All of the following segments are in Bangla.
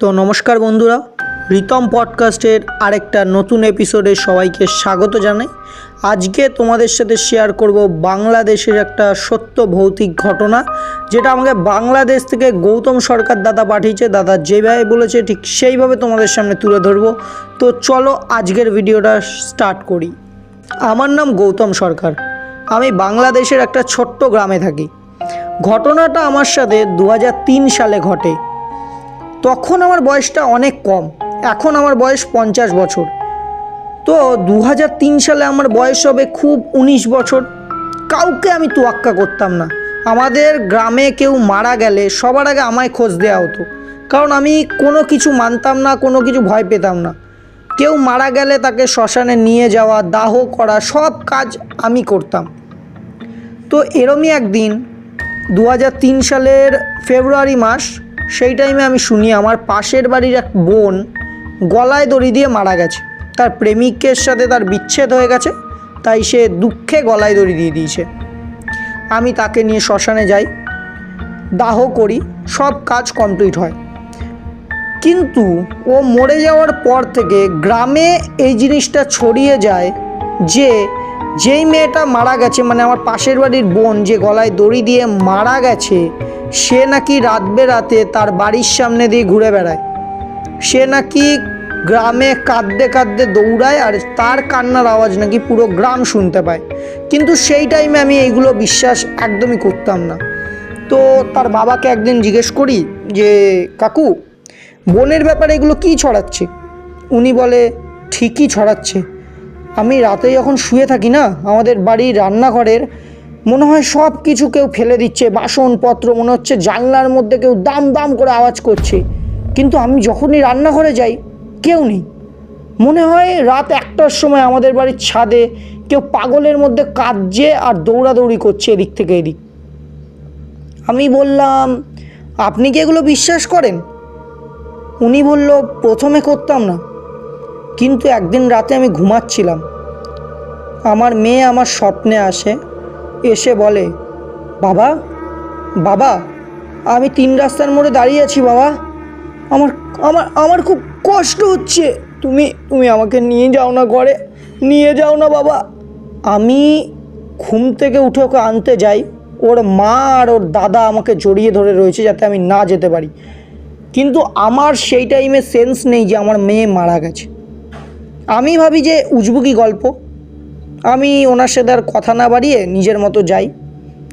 তো নমস্কার বন্ধুরা, রিতম পডকাস্টের আরেকটা নতুন এপিসোডে সবাইকে স্বাগত জানাই। আজকে তোমাদের সাথে শেয়ার করব বাংলাদেশের একটা সত্য ভৌতিক ঘটনা, যেটা আমাকে বাংলাদেশ থেকে গৌতম সরকার দাদা পাঠিয়েছে। দাদা যেভাবে বলেছে, ঠিক সেইভাবে তোমাদের সামনে তুলে ধরবো। তো চলো আজকের ভিডিওটা স্টার্ট করি। আমার নাম গৌতম সরকার। আমি বাংলাদেশের একটা ছোট্ট গ্রামে থাকি। ঘটনাটা আমার সাথে দু হাজার তিন সালে ঘটে। তখন আমার বয়সটা অনেক কম। এখন আমার বয়স পঞ্চাশ বছর। তো দু হাজার তিন সালে আমার বয়স হবে খুব উনিশ বছর। কাউকে আমি তোয়াক্কা করতাম না। আমাদের গ্রামে কেউ মারা গেলে সবার আগে আমায় খোঁজ দেওয়া হতো। কারণ আমি কোনো কিছু মানতাম না, কোনো কিছু ভয় পেতাম না। কেউ মারা গেলে তাকে শ্মশানে নিয়ে যাওয়া, দাহ করা, সব কাজ আমি করতাম। তো এরমই একদিন দু হাজার তিন সালের ফেব্রুয়ারি মাস সেই টাইমে আমি শুনি আমার পাশের বাড়ির এক বোন গলায় দড়ি দিয়ে মারা গেছে। তার প্রেমিকের সাথে তার বিচ্ছেদ হয়ে গেছে, তাই সে দুঃখে গলায় দড়ি দিয়ে দিয়েছে। আমি তাকে নিয়ে শ্মশানে যাই, দাহ করি, সব কাজ কমপ্লিট হয়। কিন্তু ও মরে যাওয়ার পর থেকে গ্রামে এই জিনিসটা ছড়িয়ে যায় যে যেই মেয়েটা মারা গেছে মানে আমার পাশের বাড়ির বোন যে গলায় দড়ি দিয়ে মারা গেছে, সে নাকি রাত বেরাতে তার বাড়ির সামনে দিয়ে ঘুরে বেড়ায়। সে নাকি গ্রামে কাঁদতে কাঁদতে দৌড়ায় আর তার কান্নার আওয়াজ নাকি পুরো গ্রাম শুনতে পায়। কিন্তু সেই টাইমে আমি এইগুলো বিশ্বাস একদমই করতাম না। তো তার বাবাকে একদিন জিজ্ঞেস করি যে, কাকু, বোনের ব্যাপারে এগুলো কি ছড়াচ্ছে? উনি বলে, ঠিকই ছড়াচ্ছে। আমি রাতে যখন শুয়ে থাকি না, আমাদের বাড়ির রান্নাঘরের। মনে হয় সব কিছু কেউ ফেলে দিচ্ছে, বাসনপত্র, মনে হচ্ছে জানলার মধ্যে কেউ দাম দাম করে আওয়াজ করছে। কিন্তু আমি যখনই রান্নাঘরে যাই, কেউ নেই। মনে হয় রাত একটার সময় আমাদের বাড়ির ছাদে কেউ পাগলের মধ্যে কাঁদছে আর দৌড়াদৌড়ি করছে এদিক থেকে এদিক। আমি বললাম, আপনি কি এগুলো বিশ্বাস করেন? উনি বলল, প্রথমে করতাম না। কিন্তু একদিন রাতে আমি ঘুমাচ্ছিলাম। আমার মেয়ে আমার স্বপ্নে আসে, এসে বলে, বাবা বাবা, আমি তিন রাস্তার মোড়ে দাঁড়িয়ে আছি বাবা। আমার আমার আমার খুব কষ্ট হচ্ছে। তুমি তুমি আমাকে নিয়ে যাও না ঘরে, নিয়ে যাও না বাবা। আমি ঘুম থেকে উঠে ওকে আনতে যাই। ওর মা আর ওর দাদা আমাকে জড়িয়ে ধরে রয়েছে যাতে আমি না যেতে পারি। কিন্তু আমার সেই টাইমে সেন্স নেই যে আমার মেয়ে মারা গেছে। আমি ভাবি যে উজবুকি গল্প। আমি ওনার সাথে আর কথা না বাড়িয়ে নিজের মতো যাই।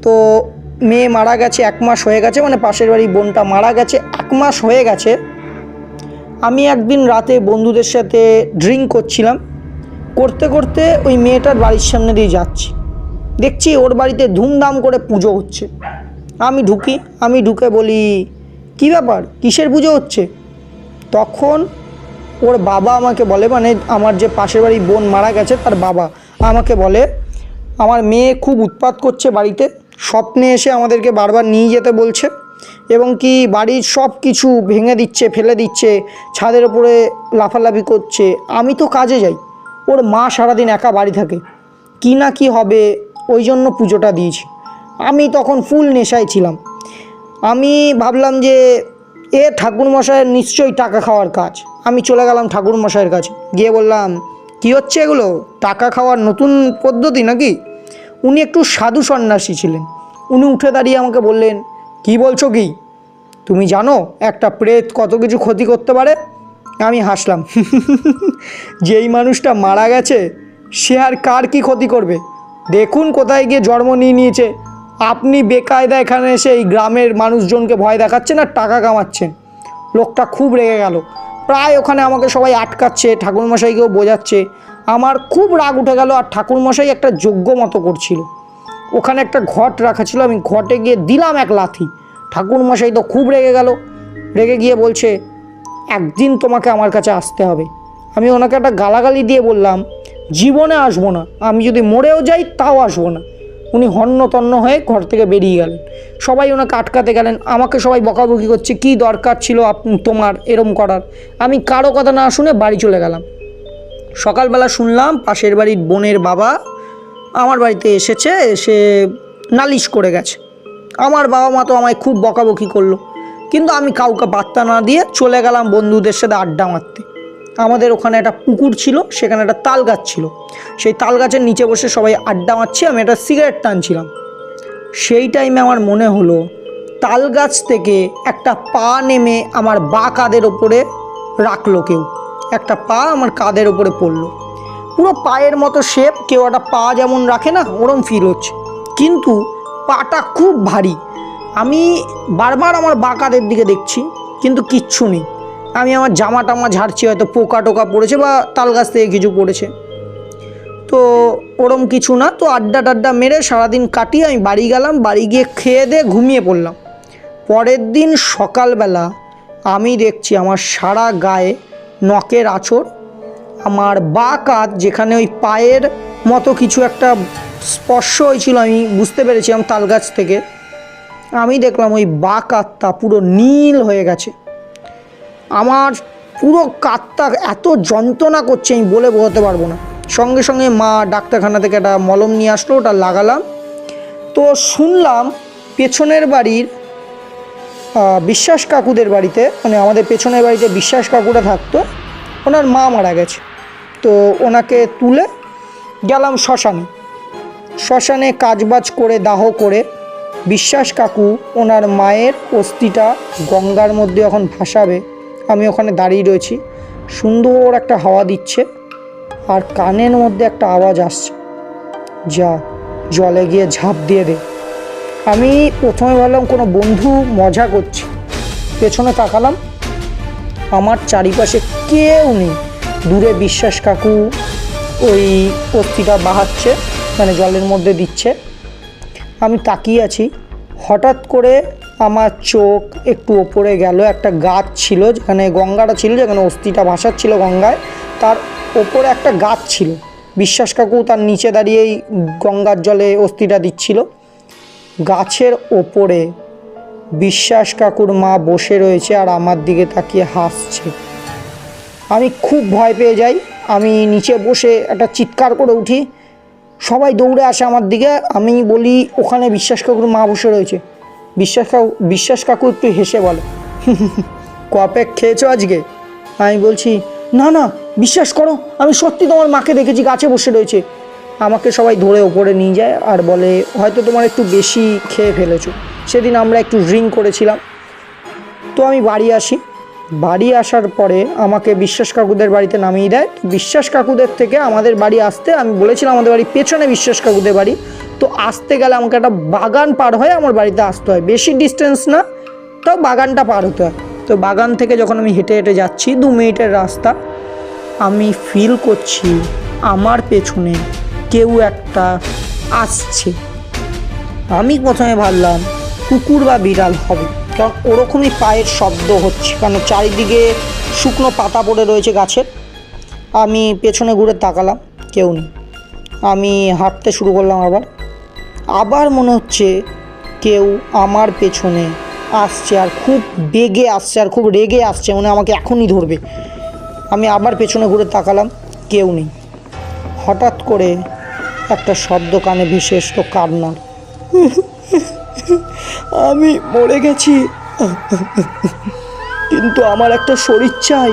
তো মেয়ে মারা গেছে এক মাস হয়ে গেছে মানে পাশের বাড়ি বোনটা মারা গেছে এক মাস হয়ে গেছে। আমি একদিন রাতে বন্ধুদের সাথে ড্রিঙ্ক করছিলাম। করতে করতে ওই মেয়েটার বাড়ির সামনে দিয়ে যাচ্ছি। দেখছি ওর বাড়িতে ধুমধাম করে পুজো হচ্ছে। আমি ঢুকি, আমি ঢুকে বলি, কী ব্যাপার? কিসের পুজো হচ্ছে? তখন ওর বাবা আমাকে বলে মানে আমার যে পাশের বাড়ি বোন মারা গেছে, তার বাবা আমাকে বলে, আমার মেয়ে খুব উৎপাত করছে বাড়িতে, স্বপ্নে এসে আমাদেরকে বারবার নিয়ে যেতে বলছে এবং কি বাড়ির সব কিছু ভেঙে দিচ্ছে, ফেলে দিচ্ছে, ছাদের ওপরে লাফালাফি করছে। আমি তো কাজে যাই, ওর মা সারাদিন একা বাড়ি থাকে, কি না কি হবে, ওই জন্য পুজোটা দিয়েছি। আমি তখন ফুল নেশায় ছিলাম। আমি ভাবলাম যে, এ ঠাকুরমশাইয়ের নিশ্চয়ই টাকা খাওয়ার কাজ। আমি চলে গেলাম ঠাকুরমশাইয়ের কাছে। গিয়ে বললাম, কি হচ্ছে এগুলো? টাকা খাওয়ার নতুন পদ্ধতি নাকি? উনি একটু সাধু সন্ন্যাসী ছিলেন। উনি উঠে দাঁড়িয়ে আমাকে বললেন, কি বলছো কি? তুমি জানো একটা প্রেত কত কিছু ক্ষতি করতে পারে? আমি হাসলাম, যেই মানুষটা মারা গেছে, সে আর কার কি ক্ষতি করবে? দেখুন কোথায় গিয়ে জন্ম নিয়ে নিয়েছে। আপনি বেকায়দা এখানে এসে এই গ্রামের মানুষজনকে ভয় দেখাচ্ছেন আর টাকা কামাচ্ছেন। লোকটা খুব রেগে গেল। প্রায় ওখানে আমাকে সবাই আটকাচ্ছে ঠাকুরমশাইকেও বোঝাচ্ছে। আমার খুব রাগ উঠে গেল আর ঠাকুরমশাই একটা যোগ্য মতো করছিল। ওখানে একটা ঘট রাখা ছিল, আমি ঘটে গিয়ে দিলাম এক লাথি। ঠাকুরমশাই তো খুব রেগে গেল। রেগে গিয়ে বলছে, একদিন তোমাকে আমার কাছে আসতে হবে। আমি ওনাকে একটা গালাগালি দিয়ে বললাম, জীবনে আসব না। আমি যদি মরেও যাই, তাও আসব না। উনি হন্য তন্ন হয়ে ঘর থেকে বেরিয়ে গেলেন। সবাই ওনাকে আটকাতে গেলেন। আমাকে সবাই বকাবকি করছে, কি দরকার ছিল তোমার এরম করার? আমি কারও কথা না শুনে বাড়ি চলে গেলাম। সকালবেলা শুনলাম পাশের বাড়ির বোনের বাবা আমার বাড়িতে এসেছে, এসে নালিশ করে গেছে। আমার বাবা মা তো আমায় খুব বকাবকি করল। কিন্তু আমি কাউকে পাত্তা না দিয়ে চলে গেলাম বন্ধুদের সাথে আড্ডা মারতে। আমাদের ওখানে একটা পুকুর ছিল, সেখানে একটা তাল গাছ ছিল। সেই তাল গাছের নিচে বসে সবাই আড্ডা মারছি, আমি একটা সিগারেট টানছিলাম। সেই টাইমে আমার মনে হলো, তাল গাছ থেকে একটা পা নেমে আমার বা কাদের ওপরে রাখল কেউ। একটা পা আমার কাদের ওপরে পড়ল। পুরো পায়ের মতো শেপ কেউ একটা পা যেমন রাখে না, ওরম ফিল হচ্ছে। কিন্তু পাটা খুব ভারী। আমি বারবার আমার বাঁকাদের দিকে দেখছি, কিন্তু কিচ্ছু নেই। আমি আমার জামা টামা ঝাড়ছি, হয়তো পোকা টোকা পড়েছে বা তাল গাছ থেকে কিছু পড়েছে। তো ওরম কিছু না, তো আড্ডা টাড্ডা মেরে সারাদিন কাটিয়ে আমি বাড়ি গেলাম, বাড়ি গিয়ে খেয়ে দিয়ে ঘুমিয়ে পড়লাম। পরের দিন সকালবেলা আমি দেখছি আমার সারা গায়ে নখের আঁচড়, আমার বা কাত যেখানে ওই পায়ের মতো কিছু একটা স্পর্শ হয়েছিল, আমি বুঝতে পেরেছিলাম তাল গাছ থেকে। আমি দেখলাম ওই বা কাতটা পুরো নীল হয়ে গেছে। আমার পুরো কাতটা এত যন্ত্রণা করছে, আমি বলে বোঝাতে পারব না। সঙ্গে সঙ্গে মা ডাক্তারখানা থেকে একটা মলম নিয়ে আসলো, ওটা লাগালাম। তো শুনলাম পেছনের বাড়ির বিশ্বাস কাকুদের বাড়িতে মানে আমাদের পেছনের বাড়িতে বিশ্বাস কাকুরা থাকতো, ওনার মা মারা গেছে। তো ওনাকে তুলে গেলাম শ্মশানে। শ্মশানে কাজবাজ করে, দাহ করে বিশ্বাস কাকু ওনার মায়ের অস্থিটা গঙ্গার মধ্যে এখন ভাসাবে। আমি ওখানে দাঁড়িয়ে রয়েছি। সুন্দর একটা হাওয়া দিচ্ছে আর কানের মধ্যে একটা আওয়াজ আসছে যা জলে গিয়ে ঝাঁপ দিয়ে দে। আমি প্রথমে ভাবলাম কোনো বন্ধু মজা করছে, পেছনে তাকালাম। আমার চারিপাশে কেউ নেই। দূরে বিশ্বাস কাকু ওই অস্থিটা বাহাচ্ছে মানে জলের মধ্যে দিচ্ছে। আমি তাকিয়ে আছি। হঠাৎ করে আমার চোখ একটু ওপরে গেল, একটা গাছ ছিল যেখানে গঙ্গাটা ছিল, যেখানে অস্থিটা ভাসাচ্ছিল গঙ্গায়। তার ওপরে একটা গাছ ছিল। বিশ্বাস কাকু তার নিচে দাঁড়িয়েই গঙ্গার জলে অস্থিটা দিচ্ছিল। গাছের ওপরে বিশ্বাস কাকুর মা বসে রয়েছে আর আমার দিকে তাকিয়ে হাসছে। আমি খুব ভয় পেয়ে যাই। আমি নিচে বসে একটা চিৎকার করে উঠি। সবাই দৌড়ে আসে আমার দিকে। আমি বলি, ওখানে বিশ্বাস কাকুর মা বসে রয়েছে। বিশ্বাস কাকু বিশ্বাস কাকু একটু হেসে বলে। কপেক খেয়েছো আজকে? আমি বলছি, না না, বিশ্বাস করো, আমি সত্যি তোমার মাকে দেখেছি, গাছে বসে রয়েছে। আমাকে সবাই ধরে ওপরে নিয়ে যায় আর বলে, হয়তো তোমার একটু বেশি খেয়ে ফেলেছো। সেদিন আমরা একটু ড্রিঙ্ক করেছিলাম। তো আমি বাড়ি আসি। বাড়ি আসার পরে আমাকে বিশ্বাস কাকুদের বাড়িতে নামিয়ে দেয়। বিশ্বাস কাকুদের থেকে আমাদের বাড়ি আসতে আমি বলেছিলাম আমাদের বাড়ি পেছনে বিশ্বাস কাকুদের বাড়ি। তো আসতে গেলে আমাকে একটা বাগান পার হয়ে আমার বাড়িতে আসতে হয়। বেশি ডিস্টেন্স না তাও বাগানটা পার হতে হয়। তো বাগান থেকে যখন আমি হেঁটে হেঁটে যাচ্ছি, দু মিনিটের রাস্তা, আমি ফিল করছি আমার পেছনে কেউ একটা আসছে। আমি প্রথমে ভাবলাম, কুকুর বা বিড়াল হবে। কারণ ওরকমই পায়ের শব্দ হচ্ছে। কারণ চারিদিকে শুকনো পাতা পড়ে রয়েছে গাছের। আমি পেছনে ঘুরে তাকালাম, কেউ নেই। আমি হাঁটতে শুরু করলাম আবার। আবার মনে হচ্ছে কেউ আমার পেছনে আসছে আর খুব বেগে আসছে আর খুব রেগে আসছে মানে আমাকে এখনই ধরবে। আমি আবার পেছনে ঘুরে তাকালাম, কেউ নেই। হঠাৎ করে একটা শব্দ কানে ভেসে এসলো কান্নার। আমি মরে গেছি। কিন্তু আমার একটা শরীর চাই।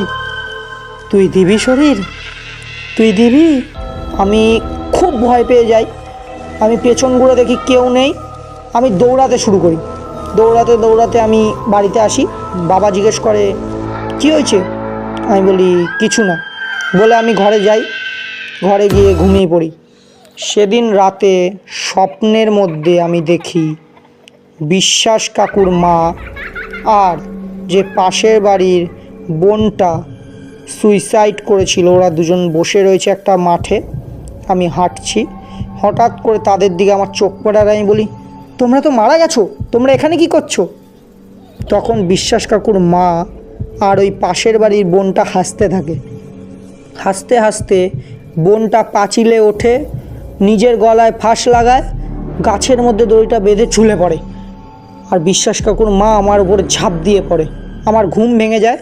তুই দিবি শরীর? তুই দিবি? আমি খুব ভয় পেয়ে যাই। আমি পেছন ঘুরে দেখি কেউ নেই। আমি দৌড়াতে শুরু করি। দৌড়াতে দৌড়াতে আমি বাড়িতে আসি। বাবা জিজ্ঞেস করে, কী হয়েছে? আমি বলি, কিছু না। বলে আমি ঘরে যাই। ঘরে গিয়ে ঘুমিয়ে পড়ি। সেদিন রাতে স্বপ্নের মধ্যে আমি দেখি, বিশ্বাস কাকুর মা আর যে পাশের বাড়ির বোনটা সুইসাইড করেছিল, ওরা দুজন বসে রয়েছে একটা মাঠে। আমি হাঁটছি। হঠাৎ করে তাদের দিকে আমার চোখ পড়ার আমি বলি, তোমরা তো মারা গেছো, তোমরা এখানে কি করছ? তখন বিশ্বাস কাকুর মা আর ওই পাশের বাড়ির বোনটা হাসতে থাকে। হাসতে হাসতে বোনটা পাঁচিলে ওঠে, নিজের গলায় ফাঁস লাগায়, গাছের মধ্যে দড়িটা বেঁধে ঝুলে পড়ে। আর বিশ্বাস কাকুর মা আমার উপরে ঝাঁপ দিয়ে পড়ে। আমার ঘুম ভেঙে যায়,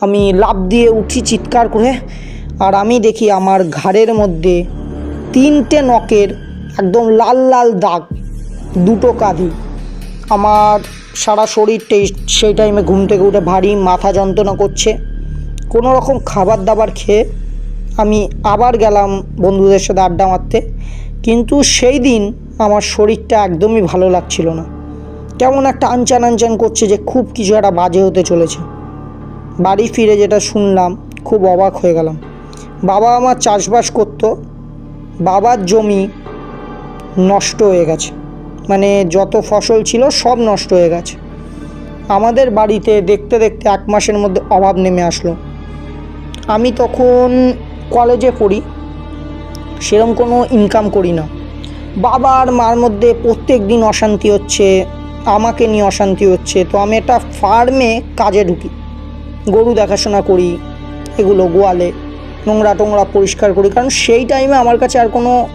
আমি লাফ দিয়ে উঠি চিৎকার করে, আর আমি দেখি আমার ঘাড়ের মধ্যে তিনটে নখের একদম লাল লাল দাগ, দুটো কাঁধি। আমার সারা শরীর টেস্ট সেই টাইমে ঘুম থেকে উঠে ভারী মাথা যন্ত্রণা করছে। কোনো রকম খাবার দাবার খেয়ে আমি আবার গেলাম বন্ধুদের সাথে আড্ডা মারতে। কিন্তু সেই দিন আমার শরীরটা একদমই ভালো লাগছিল না। কেমন একটা আনচান আনচান করছে যে খুব কিছু একটা বাজে হতে চলেছে। বাড়ি ফিরে যেটা শুনলাম, খুব অবাক হয়ে গেলাম। বাবা আমার চাষবাস করতো বাবার জমি নষ্ট হয়ে গেছে। মানে যত ফসল ছিল সব নষ্ট হয়ে গেছে। আমাদের বাড়িতে দেখতে দেখতে এক মাসের মধ্যে অভাব নেমে আসলো। আমি তখন কলেজে পড়ি সেরকম কোনো ইনকাম করি না। বাবা আর মার মধ্যে প্রত্যেক দিন অশান্তি হচ্ছে, আমাকে নিয়ে অশান্তি হচ্ছে। তো আমি একটা ফার্মে কাজে ঢুকি, গরু দেখাশোনা করি, এগুলো গোয়ালে। নোংরা টোংরা পরিষ্কার করি। কারণ সেই টাইমে আমার কাছে আর কোনো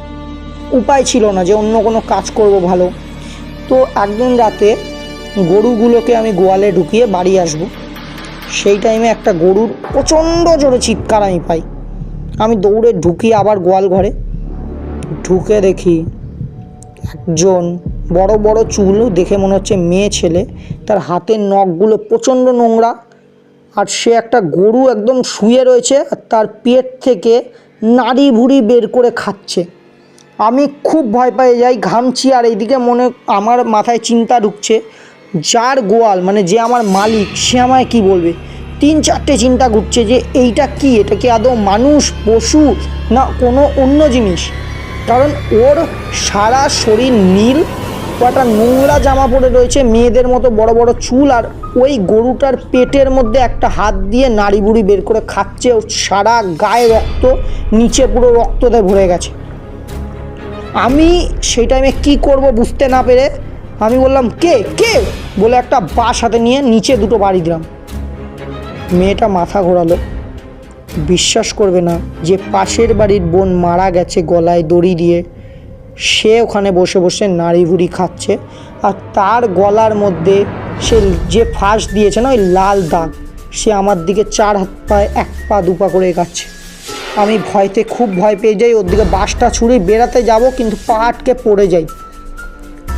উপায় ছিল না যে অন্য কোনো কাজ করব ভালো। তো একদিন রাতে গরুগুলোকে আমি গোয়ালে ঢুকিয়ে বাড়ি আসব। সেই টাইমে একটা গরুর প্রচণ্ড জোরে চিৎকার আমি পাই। আমি দৌড়ে ঢুকি আবার গোয়াল ঘরে। ঢুকে দেখি একজন বড় বড় চুল দেখে মনে হচ্ছে মেয়ে ছেলে। তার হাতের নখগুলো প্রচণ্ড নোংরা। আর সে একটা গরু একদম শুয়ে রয়েছে আর তার পেট থেকে নাড়ি ভুড়ি বের করে খাচ্ছে। আমি খুব ভয় পেয়ে যাই, ঘামছি আর এইদিকে মনে, আমার মাথায় চিন্তা ঢুকছে যার গোয়াল মানে যে আমার মালিক, সে আমায় কী বলবে? তিন চারটে চিন্তা ঘুরছে যে এইটা কি? এটা কি আদৌ মানুষ, পশু না কোনো অন্য জিনিস? কারণ ওর সারা শরীর নীল ও একটা নোংরা জামা পরে রয়েছে, মেয়েদের মতো বড় বড় চুল, আর ওই গরুটার পেটের মধ্যে একটা হাত দিয়ে নাড়ি বুড়ি বের করে খাচ্ছে, ওর সারা গায়ে রক্ত, নিচে পুরো রক্ততে ভরে গেছে। আমি সেই টাইমে কী করব বুঝতে না পেরে আমি বললাম, কে? কে? বলে একটা বাস হাতে নিয়ে নিচে দুটো বাড়ি দিলাম। মেয়েটা মাথা ঘোরালো। বিশ্বাস করবে না যে পাশের বাড়ির বোন মারা গেছে গলায় দড়ি দিয়ে। সে ওখানে বসে বসে নাড়ি ভুড়ি খাচ্ছে আর তার গলার মধ্যে সে যে ফাঁস দিয়েছে না ওই লাল দাগ, সে আমার দিকে চার হাত পায়ে এক পা দু পা করে এগাচ্ছে। আমি ভয়তে খুব ভয় পেয়ে যাই, ওর দিকে বাসটা ছুঁড়ে বেড়াতে যাব, কিন্তু পা আটকে পড়ে যাই।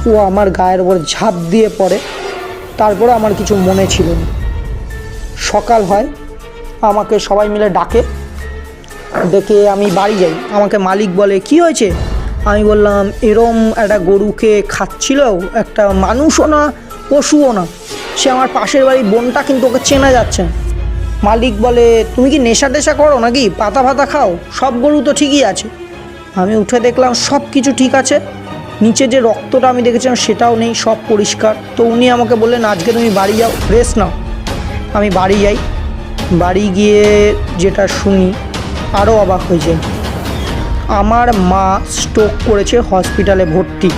ও আমার গায়ের ওপর ঝাঁপ দিয়ে পড়ে তারপরে আমার কিছু মনে ছিল না। সকাল হয়, আমাকে সবাই মিলে ডাকে, ডেকে আমি বাড়ি যাই। আমাকে মালিক বলে, কি হয়েছে? আমি বললাম, এরম একটা গরুকে খাচ্ছিল একটা মানুষও না, পশুও না। সে আমার পাশের বাড়ির বোনটা কিন্তু ওকে চেনা যাচ্ছে না। মালিক বলে, তুমি কি নেশা টেশা করো নাকি? পাতা ফাতা খাও? সব গরু তো ঠিকই আছে। আমি উঠে দেখলাম, সব কিছু ঠিক আছে। নিচে যে রক্তটা আমি দেখেছিলাম সেটাও নেই, সব পরিষ্কার। তো উনি আমাকে বললেন, আজকে তুমি বাড়ি যাও, রেস্ট নাও। আমি বাড়ি যাই। বাড়ি গিয়ে যেটা শুনি, আরও অবাক হয়ে যাই। আমার মা স্ট্রোক করেছে হসপিটালে ভর্তি।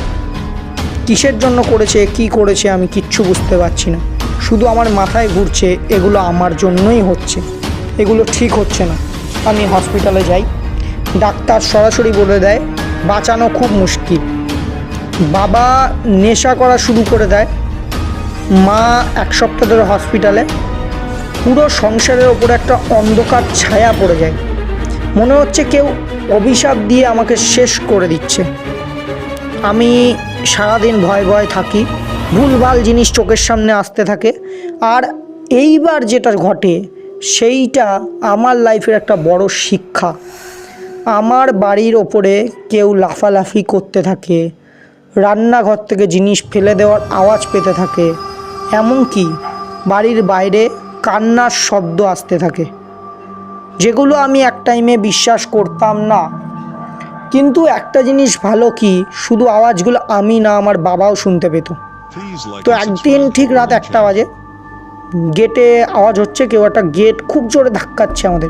কিসের জন্য করেছে, কি করেছে আমি কিচ্ছু বুঝতে পারছি না। শুধু আমার মাথায় ঘুরছে, এগুলো আমার জন্যই হচ্ছে। এগুলো ঠিক হচ্ছে না। আমি হসপিটালে যাই। ডাক্তার সরাসরি বলে দেয়, বাঁচানো খুব মুশকিল। বাবা নেশা করা শুরু করে দেয়। মা এক সপ্তাহ ধরে হসপিটালে পুরো সংসারের ওপর একটা অন্ধকার ছায়া পড়ে যায়। মনে হচ্ছে কেউ অভিশাপ দিয়ে আমাকে শেষ করে দিচ্ছে। আমি সারাদিন ভয় ভয় থাকি, ভুলভাল জিনিস চোখের সামনে আসতে থাকে, আর এইবার যেটা ঘটে, সেইটা আমার লাইফের একটা বড় শিক্ষা। আমার বাড়ির ওপরে কেউ লাফালাফি করতে থাকে, রান্নাঘর থেকে জিনিস ফেলে দেওয়ার আওয়াজ পেতে থাকে, এমনকি বাড়ির বাইরে কান্নার শব্দ আসতে থাকে। যেগুলো আমি এক টাইমে বিশ্বাস করতাম না। কিন্তু একটা জিনিস ভালো কি শুধু আওয়াজগুলো আমি না আমার বাবাও শুনতে পেত। তো একদিন ঠিক রাত একটা বাজে গেটে আওয়াজ হচ্ছে কেউ একটা গেট খুব জোরে ধাক্কাচ্ছে আমাদের।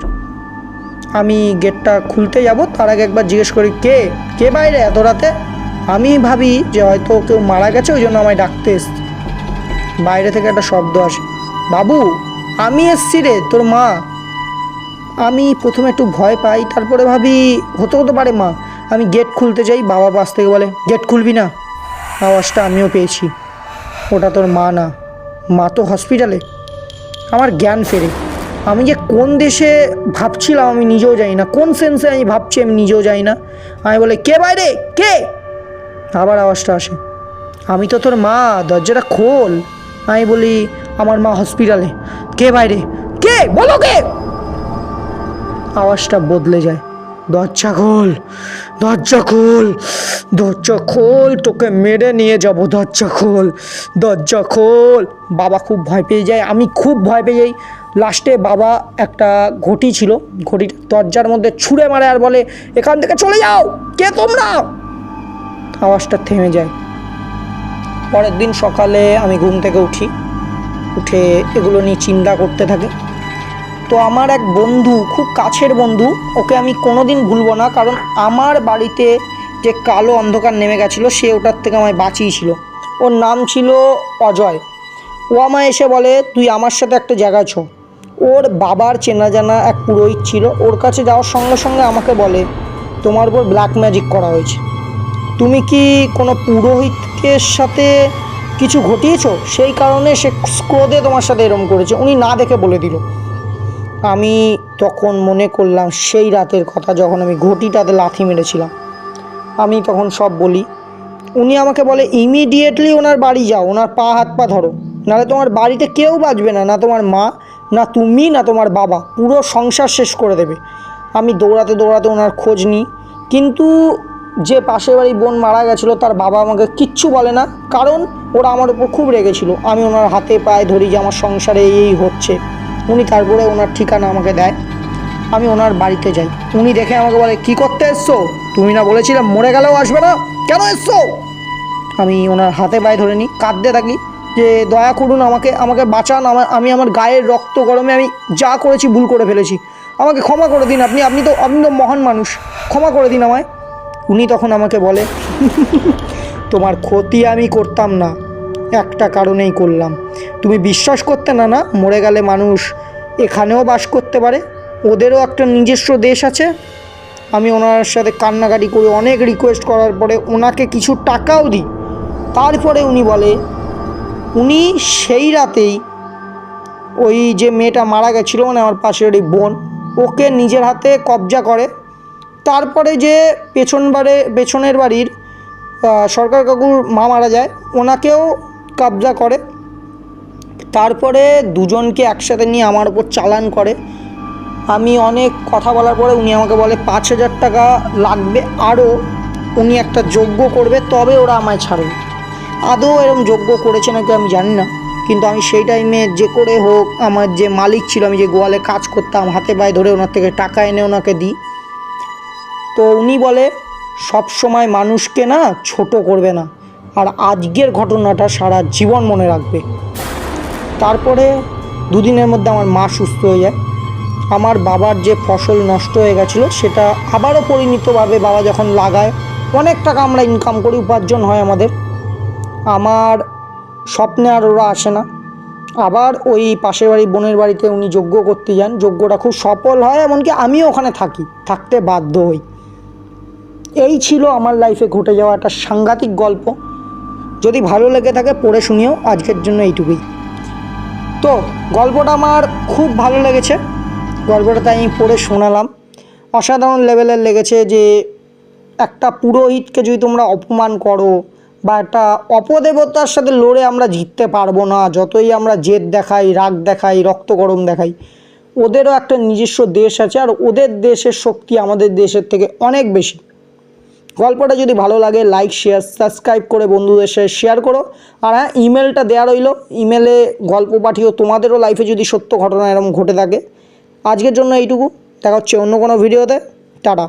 আমি গেটটা খুলতে যাব তার আগে একবার জিজ্ঞেস করি কে? কে বাইরে এত রাতে? আমি ভাবি যে হয়তো কেউ মারা গেছে ওই জন্য আমায় ডাকতে এসছে। বাইরে থেকে একটা শব্দ আসে বাবু আমি এসছি রে তোর মা। আমি প্রথমে একটু ভয় পাই, তারপরে ভাবি, হতে হতে পারে মা, আমি গেট খুলতে যাই, বাবা পাশ থেকে বলে গেট খুলবি না? আওয়াজটা আমিও পেয়েছি। ওটা তোর মা না। মা তো হসপিটালে আমার জ্ঞান ফেরে। আমি যে কোন দেশে ভাবছিলাম আমি নিজেও যাই না। কোন সেন্সে আমি ভাবছি আমি নিজেও যাই না। আমি বলে, কে বাইরে? কে? আবার আওয়াজটা আসে। আমি তো তোর মা, দরজাটা খোল। আমি বলি, আমার মা হসপিটালে কে বাইরে? কে? বলো কে? আওয়াজটা বদলে যায়। দরজা খোল দরজা খোল দরজা খোল, তোকে মেরে নিয়ে যাব, দরজা খোল দরজা খোল। বাবা খুব ভয় পেয়ে যায়, আমি খুব ভয় পেয়ে যাই। লাস্টে বাবা একটা ঘটি ছিল ঘটিটা দরজার মধ্যে ছুঁড়ে মারে আর বলে, এখান থেকে চলে যাও, কে তোমরা? আওয়াজটা থেমে যায়। পরের দিন সকালে আমি ঘুম থেকে উঠি, উঠে এগুলো নিয়ে চিন্তা করতে থাকি। তো আমার এক বন্ধু, খুব কাছের বন্ধু, ওকে আমি কোনো দিন ভুলবো না, কারণ আমার বাড়িতে যে কালো অন্ধকার নেমে গেছিল, সে ওটার থেকে আমায় বাঁচিয়েছিল। ওর নাম ছিল অজয়। ও আমায় এসে বলে, তুই আমার সাথে একটা জায়গায় ছ ওর বাবার চেনা জানা এক পুরোহিত ছিল, ওর কাছে যাওয়ার সঙ্গে সঙ্গে আমাকে বলে, তোমার উপর ব্ল্যাক ম্যাজিক করা হয়েছে। তুমি কি কোনো পুরোহিতের সাথে কিছু ঘটিয়েছ? সেই কারণে সে ক্রোধে তোমার সাথে এরম করেছে। উনি না দেখে বলে দিল। আমি তখন মনে করলাম সেই রাতের কথা যখন আমি ঘটিটাতে লাথি মেরেছিলাম। আমি তখন সব বলি, উনি আমাকে বলে ইমিডিয়েটলি ওনার বাড়ি যাও, ওনার পা হাত পা ধরো। নাহলে তোমার বাড়িতে কেউ বাঁচবে না না তোমার মা, না তুমি, না তোমার বাবা। পুরো সংসার শেষ করে দেবে। আমি দৌড়াতে দৌড়াতে ওনার খোঁজ নিই। কিন্তু যে পাশের বাড়ি বোন মারা গেছিল, তার বাবা আমাকে কিচ্ছু বলে না। কারণ ওরা আমার উপর খুব রেগেছিল আমি ওনার হাতে পায়ে ধরি যে, আমার সংসারে এই হচ্ছে। উনি তারপরে ওনার ঠিকানা আমাকে দেয়। আমি ওনার বাড়িতে যাই। উনি দেখে আমাকে বলে, কি করতে এসছো? তুমি না বলেছিলে মরে গেলেও আসবে না। কেন এসছো? আমি ওনার হাতে পায়ে ধরে নিই, কাঁদতে থাকি যে, দয়া করুন আমাকে আমাকে বাঁচান। আমার, আমি আমার গায়ের রক্ত গরমে আমি যা করেছি ভুল করে ফেলেছি। আমাকে ক্ষমা করে দিন আপনি। আপনি তো আপনি তো মহান মানুষ। ক্ষমা করে দিন আমায়। উনি তখন আমাকে বলে, তোমার ক্ষতি আমি করতাম না। একটা কারণেই করলাম। তুমি বিশ্বাস করতে না না, মরে গেলে মানুষ এখানেও বাস করতে পারে। ওদেরও একটা নিজস্ব দেশ আছে। আমি ওনার সাথে কান্নাকাটি করে অনেক রিকোয়েস্ট করার পরে ওনাকে কিছু টাকাও দিই। তারপরে উনি বলে, উনি সেই রাতেই ওই যে মেয়েটা মারা গেছিল মানে আমার পাশের ওই বোন, ওকে নিজের হাতে কবজা করে। তারপরে যে পেছন বাড়ে, পেছনের বাড়ির সরকার কাকুর মা মারা যায়, ওনাকেও কবজা করে। তারপরে দুজনকে একসাথে নিয়ে আমার ওপর চালান করে। আমি অনেক কথা বলার পরে উনি আমাকে বলে, পাঁচ হাজার টাকা লাগবে আরও। উনি একটা যোগ্য করবে, তবে ওরা আমায় ছাড়বে। আদৌ এরম যোগ্য করেছে নাকি আমি জানি না, কিন্তু আমি সেই টাইমে যে করে হোক, আমার যে মালিক ছিল, আমি যে গোয়ালে কাজ করতাম, হাতে পায়ে ধরে ওনার থেকে টাকা এনে ওনাকে দিই। তো উনি বলে, সব সময় মানুষকে না ছোট করবে না, আর আজকের ঘটনাটা সারা জীবন মনে রাখবে। তারপরে দুদিনের মধ্যে আমার মা সুস্থ হয়ে যায়। আমার বাবার যে ফসল নষ্ট হয়ে গেছিল, সেটা আবারও পরিণতভাবে বাবা যখন লাগায়, অনেক টাকা আমরা ইনকাম করি, উপার্জন হয় আমাদের। আমার স্বপ্নে আর ওরা আসে না। আবার ওই পাশের বাড়ি বোনের বাড়িতে উনি যজ্ঞ করতে যান। যজ্ঞটা খুব সফল হয়, এমনকি আমিও ওখানে থাকি, থাকতে বাধ্য হই। এই ছিল আমার লাইফে ঘটে যাওয়া একটা সাংঘাতিক গল্প। যদি ভালো লেগে থাকে, পড়ে শুনিও। আজকের জন্য এইটুকুই। তো গল্পটা আমার খুব ভালো লেগেছে। গল্পটা তাই আমি পড়ে শোনালাম। অসাধারণ লেভেলের লেগেছে যে একটা পুরোহিতকে যদি তোমরা অপমান করো বা একটা অপদেবতার সাথে লড়ে আমরা জিততে পারব না, যতই আমরা জেদ দেখাই, রাগ দেখাই, রক্ত গরম দেখাই, ওদেরও একটা নিজস্ব দেশ আছে আর ওদের দেশের শক্তি আমাদের দেশের থেকে অনেক বেশি। গল্পটা যদি ভালো লাগে লাইক শেয়ার সাবস্ক্রাইব করে বন্ধুদের সাথে শেয়ার করো। আর হ্যাঁ ইমেলটা দেওয়া রইল। ইমেলে গল্প পাঠিও, তোমাদেরও লাইফে যদি সত্য ঘটনা এরকম ঘটে থাকে। আজকের জন্য এইটুকু। দেখা হচ্ছে অন্য কোনো ভিডিওতে টাটা।